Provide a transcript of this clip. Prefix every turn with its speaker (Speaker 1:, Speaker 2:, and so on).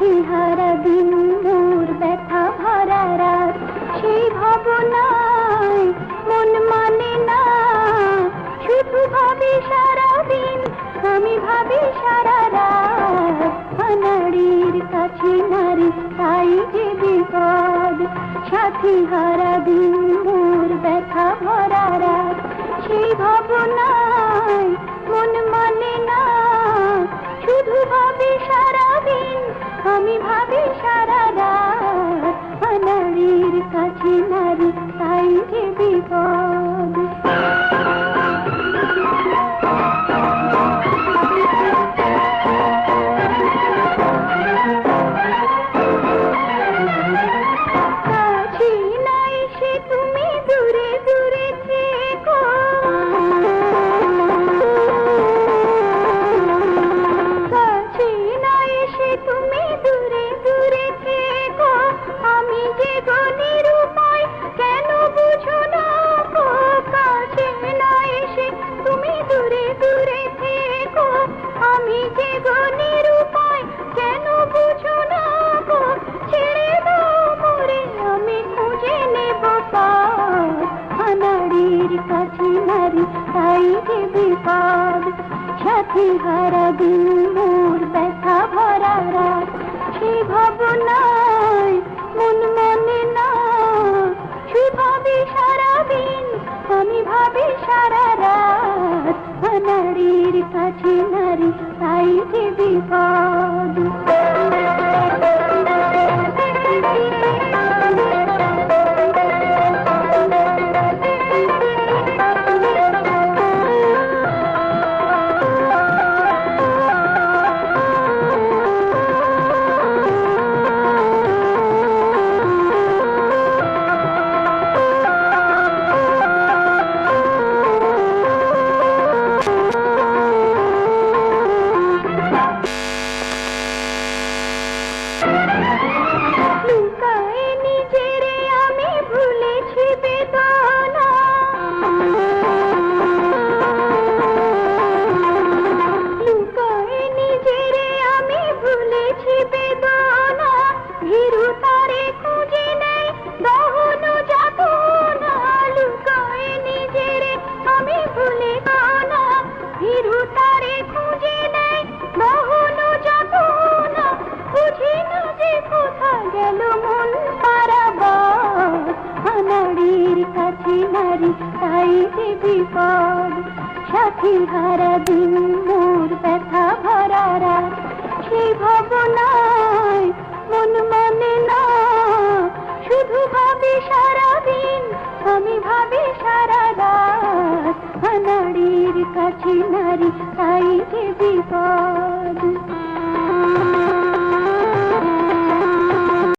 Speaker 1: হারা দিন মোর ব্যথা ভরা রাত। সেই ভাবনায় মন মানে না। শুধু ভাবি সারা দিন আমি ভাবি সারা রাত। আনাড়ির কাছে নারী, তাই যে বিপদ। সাথী হারা দিন মোর ব্যথা ভরা রাত। সেই ভাবনায় আমি ভাবি সারা সাথী হারা দিন মোর ব্যথা ভরা রাত। সে মন মনে না। সে ভাবি সারা দিন আমি ভাবি সারা রাত। নারীর কাছে নারী, তাই যে বিপদ। কাছে নারী, তাই যে বিপদ। সাথী হারা দিন, মোর ব্যথা ভরা রাত সেই ভাবনায় মন মানে না। শুধু ভাবি সারা দিন আমি ভাবি সারা রাত। আনাড়ির কাছে নারী, তাই যে বিপদ।